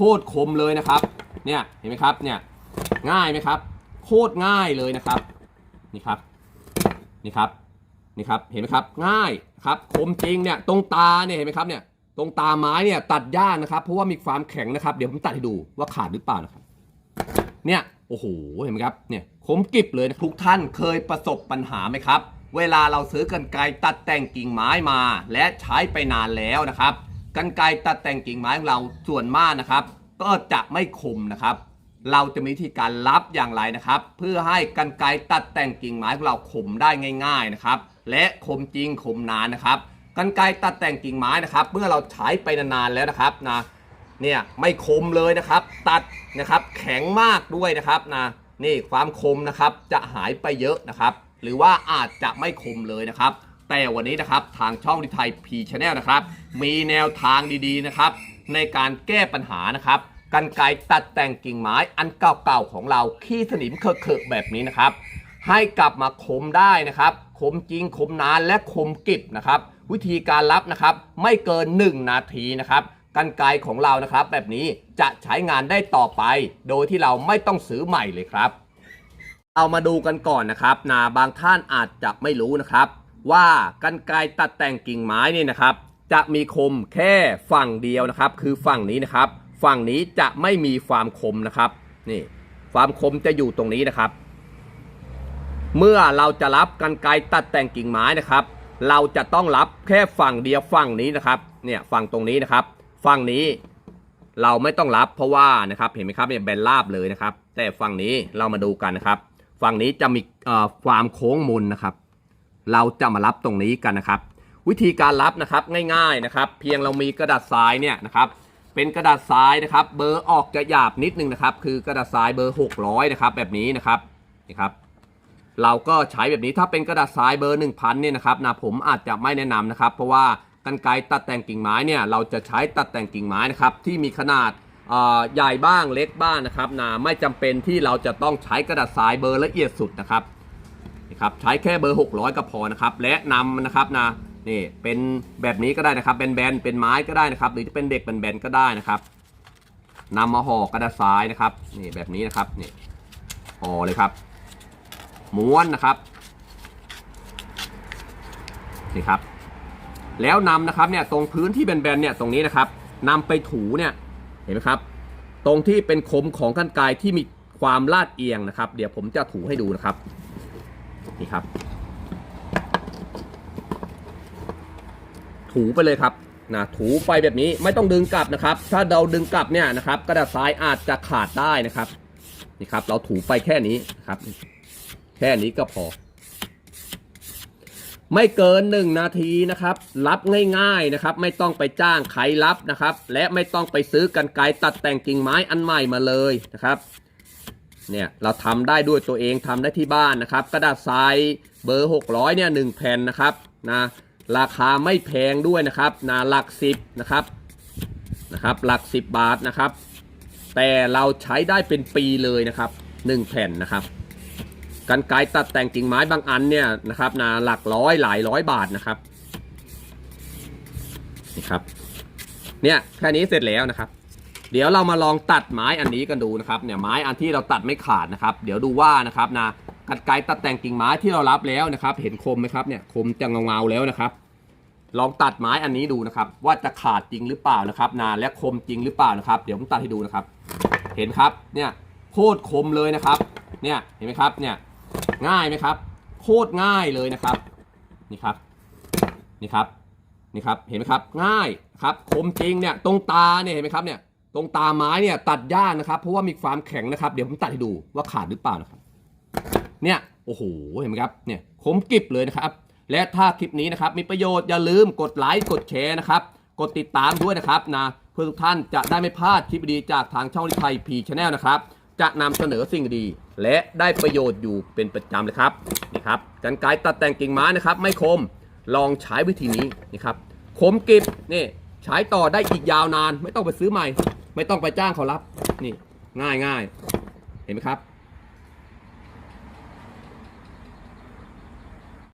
คตรคมเลยนะครับ เนี่ยเห็นไหมครับเนี่ยง่ายไหมครับ โคตรง่ายเลยนะครับนี่ครับนี่ครับนี่ครับเห็นไหมครับง่ายครับคมจริงเนี่ยตรงตาเนี่ยเห็นไหมครับเนี่ยตรงตาไม้เนี่ยตัดยากนะครับ เพราะว่ามีความแข็งนะครับ เดี๋ยวผมตัดให้ดูว่าขาดหรือเปล่านะครับ เนี่ยโอ้โหเห็นไหมครับเนี่ยคมกริบเลยนะทุกท่านเคยประสบปัญหาไหมครับ เวลาเราซื้อกันไกรตัดแต่งกิ่งไม้มา และใช้ไปนานแล้วนะครับ กันไกรตัดแต่งกิ่งไม้ของเราส่วนมากนะครับ ก็จะไม่คมนะครับ เราจะมีวิธีการรับอย่างไรนะครับ เพื่อให้กันไกรตัดแต่งกิ่งไม้ของเราคมได้ง่าย ๆนะครับ และคมจริงคมนานนะครับกันไกรตัดแต่งกิ่งไม้นะครับ เมื่อเราใช้ไปนานๆแล้วนะครับนะเนี่ยไม่คมเลยนะครับ ตัดนะครับแข็งมากด้วยนะครับนะนี่ความคมนะครับจะหายไปเยอะนะครับ หรือว่าอาจจะไม่คมเลยนะครับ แต่วันนี้นะครับทางช่องดิไทยพีชแนลนะครับ มีแนวทางดีๆนะครับ ในการแก้ปัญหานะครับกันไกตัดแต่งกิ่งไม้อันเก่าๆของเราขี้สนิมเคอะๆแบบนี้นะครับ ให้กลับมาคมได้นะครับคมจริงคมนานและคมกิบนะครับ วิธีการรับนะครับไม่เกิน 1 นาทีนะครับกันไกของเรานะครับ แบบนี้จะใช้งานได้ต่อไป โดยที่เราไม่ต้องซื้อใหม่เลยครับ เอามาดูกันก่อนนะครับนะบางท่านอาจจะไม่รู้นะครับ ว่ากันไกรตัดแต่งกิ่งไม้นี่นะครับ จะมีคมแค่ฝั่งเดียวนะครับ คือฝั่งนี้นะครับ ฝั่งนี้จะไม่มีความคมนะครับนี่ความคมจะอยู่ตรงนี้นะครับ เมื่อเราจะรับกันไกรตัดแต่งกิ่งไม้นะครับ เราจะต้องรับแค่ฝั่งเดียวฝั่งนี้นะครับเนี่ยฝั่งตรงนี้นะครับ ฝั่งนี้เราไม่ต้องรับเพราะว่านะครับเห็นไหมครับเนี่ยแบนราบเลยนะครับ แต่ฝั่งนี้เรามาดูกันนะครับ ฝั่งนี้จะมีความโค้งมนนะครับ เราจะมารับตรงนี้กันนะครับ วิธีการรับนะครับง่ายๆนะครับ เพียงเรามีกระดาษทรายเนี่ยนะครับเป็นกระดาษทรายนะครับ เบอร์ออกจะหยาบนิดนึงนะครับ คือกระดาษทรายเบอร์ 600นะครับแบบนี้นะครับนี่ครับเราก็ใช้แบบนี้ถ้าเป็นกระดาษทรายเบอร์ 1000เนี่ยนะครับนะผมอาจจะไม่แนะนำนะครับ เพราะว่ากันไกตัดแต่งกิ่งไม้เนี่ยเราจะใช้ตัดแต่งกิ่งไม้นะครับที่มีขนาดใหญ่บ้างเล็กบ้างนะครับนะไม่จำเป็นที่เราจะต้องใช้กระดาษทรายเบอร์ละเอียดสุดนะครับ นี่ครับใช้แค่เบอร์ 600 ก็พอนะครับและนำนะครับนะนี่เป็นแบบนี้ก็ได้นะครับเป็นแบนๆเป็นไม้ก็ได้นะครับ หรือจะเป็นเด็กเป็นแบนๆก็ได้นะครับนำมาห่อกระดาษทรายนะครับนี่แบบนี้นะครับนี่ห่อเลยครับ ม้วนนะครับนี่ครับ แล้วนำนะครับเนี่ยตรงพื้นที่แบนๆเนี่ยตรงนี้นะครับนำไปถูเนี่ยเห็นไหมครับ ตรงที่เป็นคมของกันไกที่มีความลาดเอียงนะครับ เดี๋ยวผมจะถูให้ดูนะครับ นี่ครับ ถูไปเลยครับนะถูไปแบบนี้ไม่ต้องดึงกลับนะครับ ถ้าเราดึงกลับเนี่ยนะครับ กระดาษทรายอาจจะขาดได้นะครับนี่ครับ เราถูไปแค่นี้นครับ แค่นี้ก็พอ ไม่เกินหนึ่งนาทีนะครับ รับง่ายๆนะครับ ไม่ต้องไปจ้างใครรับนะครับ และไม่ต้องไปซื้อกันไกรตัดแต่งกิ่งไม้อันใหม่มาเลยนะครับ เนี่ยเราทำได้ด้วยตัวเองทำได้ที่บ้านนะครับ กระดาษทรายเบอร์ 600เนี่ยหนึ่งแผ่นนะครับนะราคาไม่แพงด้วยนะครับนะหลักสิบนะครับนะครับหลักสิบบาทนะครับ แต่เราใช้ได้เป็นปีเลยนะครับหนึ่งแผ่นนะครับกันไกตัดแต่งกิ่งไม้บางอันเนี่ยนะครับนะหลักร้อยหลายร้อยบาทนะครับนี่ครับเนี่ยแค่นี้เสร็จแล้วนะครับ เดี๋ยวเรามาลองตัดไม้อันนี้กันดูนะครับเนี่ยไม้อันที่เราตัดไม่ขาดนะครับ เดี๋ยวดูว่านะครับนะกันไกตัดแต่งกิ่งไม้ที่เรารับแล้วนะครับ เห็นคมไหมครับเนี่ยคมจะเงาๆแล้วนะครับ ลองตัดไม้อันนี้ดูนะครับ ว่าจะขาดจริงหรือเปล่านะครับนะและคมจริงหรือเปล่านะครับ เดี๋ยวผมตัดให้ดูนะครับ เห็นครับเนี่ยโคตรคมเลยนะครับ เนี่ยเห็นไหมครับเนี่ยง่ายไหมครับ โคตรง่ายเลยนะครับนี่ครับนี่ครับนี่ครับเห็นไหมครับ ง่ายครับคมจริงเนี่ยตรงตาเนี่ยเห็นไหมครับเนี่ย ตรงตาไม้เนี่ยตัดยากนะครับ เพราะว่ามีความแข็งนะครับ เดี๋ยวผมตัดให้ดูว่าขาดหรือเปล่านะครับ เนี่ยโอ้โหเห็นไหมครับเนี่ยคมกริบเลยนะครับ และถ้าคลิปนี้นะครับมีประโยชน์อย่าลืมกดไลค์กดแชร์นะครับ กดติดตามด้วยนะครับนะเพื่อทุกท่านจะได้ไม่พลาดคลิปดีจากทางช่องดิไทยพีชแนลนะครับ จะนำเสนอสิ่งดี และได้ประโยชน์อยู่เป็นประจำเลยครับนี่ครับกันไกตัดแต่งกิ่งไม้นะครับ ไม่คมลองใช้วิธีนี้นี่ครับคมกริบนี่ใช้ต่อได้อีกยาวนาน ไม่ต้องไปซื้อใหม่ ไม่ต้องไปจ้างเขารับ นี่ง่ายง่ายเห็นไหมครับ